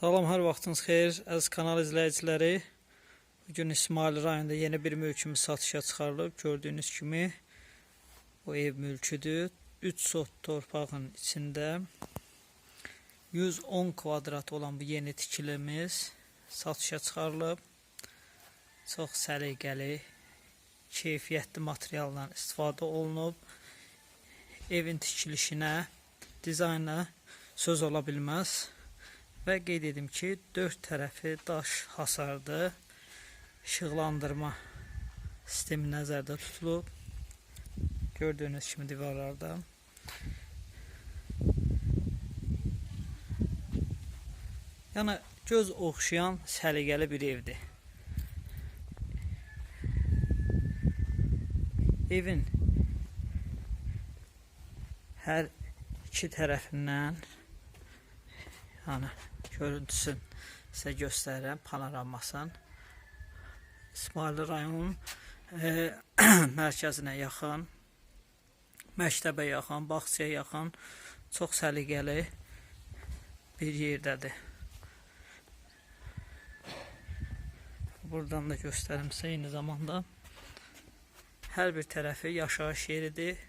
Salam, hər vaxtınız xeyir, əziz kanal izləyiciləri. Bugün İsmail rayonunda yeni bir mülkümüz satışa çıxarılıb. Gördüyünüz kimi bu ev mülküdür. 3 sot torpağın içində 110 kvadrat olan bu yeni tikilimiz satışa çıxarılıb. Çox səliqəli, keyfiyyətli materialdan istifadə olunub. Evin tikilişinə, dizaynına söz ola bilməz. Və qeyd edim ki, dörd tərəfi daş hasardı. İşıqlandırma sistemi nəzərdə tutulub. Gördüyünüz kimi divarlarda. Yəni göz oxşayan səliqəli bir evdir. Evin hər iki tərəfindən yəni görüntüsün sizə göstərirəm panoramasını. İsmail rayonunun e, mərkəzinə yaxın, məktəbə yaxın, bağçaya yaxın çox səliqəli bir yerdədir. Buradan da göstərim sizə eyni zamanda hər bir tərəfi yaşayış yeridir.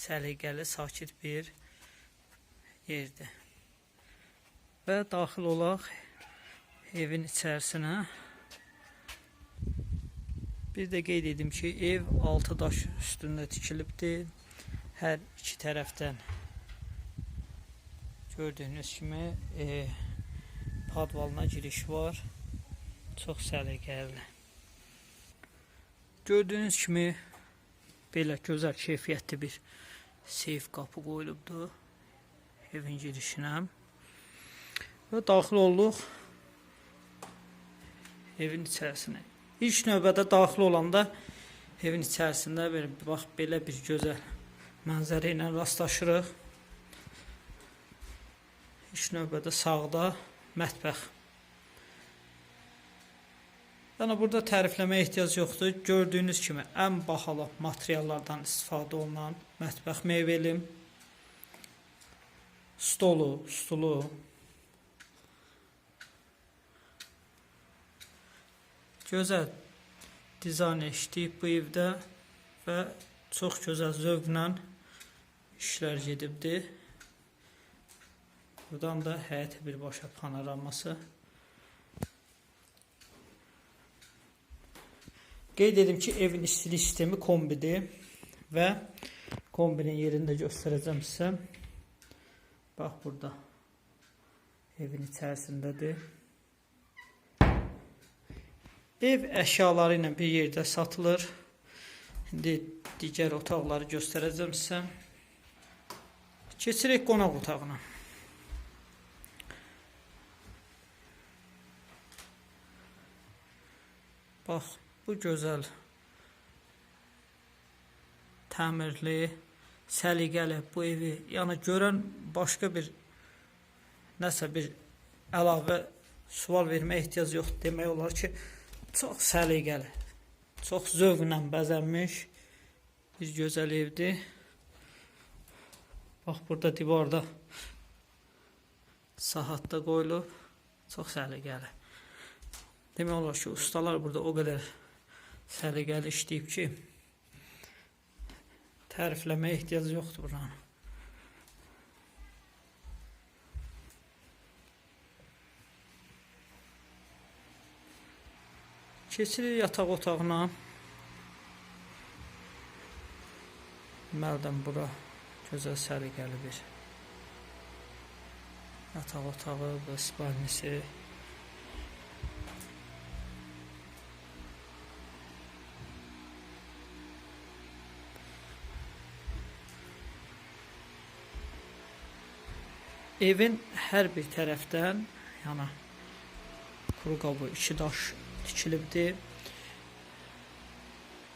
Səliqəli, sakit bir yerdir. Və daxil olaq evin içərisinə. Bir də qeyd edim ki, ev 6 daş üstündə tikilibdir. Hər iki tərəfdən gördüyünüz kimi e, padvalına giriş var. Çox səliqəli. Gördüyünüz kimi belə gözəl keyfiyyətli bir seyf qapı qoyulubdur evin girişinə. Və daxil olduq evin içərisinə. İlk növbədə daxil olanda evin içərisində bir bax belə bir gözəl mənzərə rastlaşırıq. İlk növbədə sağda mətbəx. Yəni burada tərifləməyə ehtiyac yoxdur. Gördüyünüz kimi ən bahalı materiallardan istifadə olunan mətbəx mebeli, stolu, stulu, gözəl dizayn işləyib bu evdə və çox gözəl zövqlə işlər gedibdir. Buradan da həyət birbaşa panoraması. Qeyd edim ki, evin istilik sistemi kombidir və kombinin yerində göstərəcəm sizə. Bax burada evin içərisindədir. Ev əşyaları ilə bir yerdə satılır. İndi digər otaqları göstərəcəm sizə. Keçirək qonaq otağına. Bax, bu gözəl təmirli, səliqəli bu evi, yəni görən başqa bir nəsə bir əlavə sual verməyə ehtiyac yoxdur. Demək olar ki, çox səliqəli, çox zövqlə bəzənmiş bir gözəl evdir. Bax burada divarda saat da qoyulub, çox səliqəli. Demək olar ki, ustalar burada o qədər səliqəli işləyib ki, tərifləməyə ehtiyac yoxdur buranın. Keçirik yataq otağına. Məldən bura gözəl səliqəli bir yataq otağı və spalnisi. Evin hər bir tərəfdən, yəni kuru qabı iki daş tikilibdir.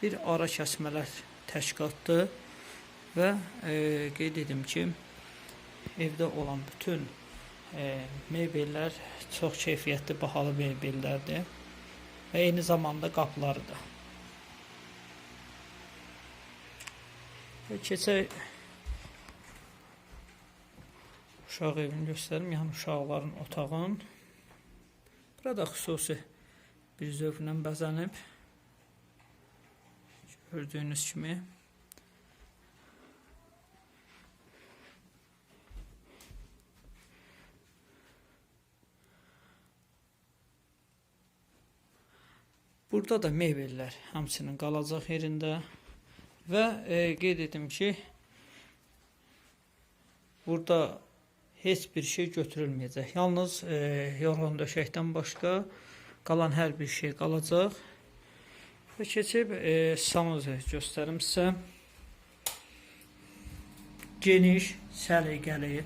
Bir ara kəsmələr təşkilatdır və e, qeyd edim ki, evdə olan bütün e, mebellər çox keyfiyyətli, bahalı mebellərdir və eyni zamanda qapılarıdır. Və keçək uşaq evini göstərim, yəni uşaqların otağın. Burada xüsusi bir zövqlə bəzənib. Gördüyünüz kimi. Burada da mebellər həmçinin qalacaq yerində və e, ki, burada heç bir şey götürülməyəcək. Yalnız e, yorğan döşəkdən başqa qalan hər bir şey qalacaq. Və keçib e, sanuzu göstərim sizə. Geniş, səliqəli.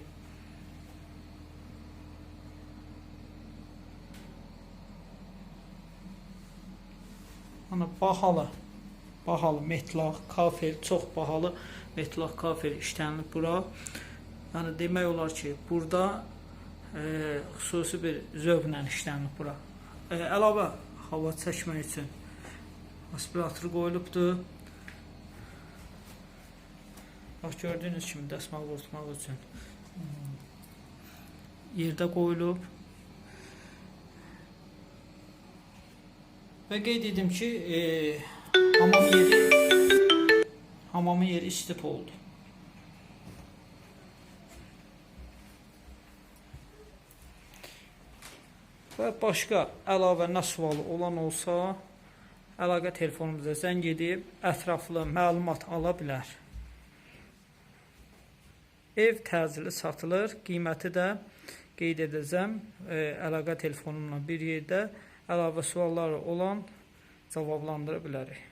Ana bahalı, bahalı metlaq, kafel, çox bahalı metlaq, kafel işlənilib bura. Yəni demək olar ki, burada e, xüsusi bir zövqlə işlənib bura. E, əlavə hava çəkmək üçün aspirator qoyulubdur. Bax gördüyünüz kimi dəsmal qurutmaq üçün yerdə qoyulub. Və qeyd edim ki, e, hamam yeri hamamın yeri istif oldu. Və başqa əlavə nə sualı olan olsa, əlaqə telefonumuza zəng edib ətraflı məlumat ala bilər. Ev təcili satılır, qiyməti də qeyd edəcəm. E, əlaqə telefonumla bir yerdə əlavə sualları olan cavablandıra bilərik.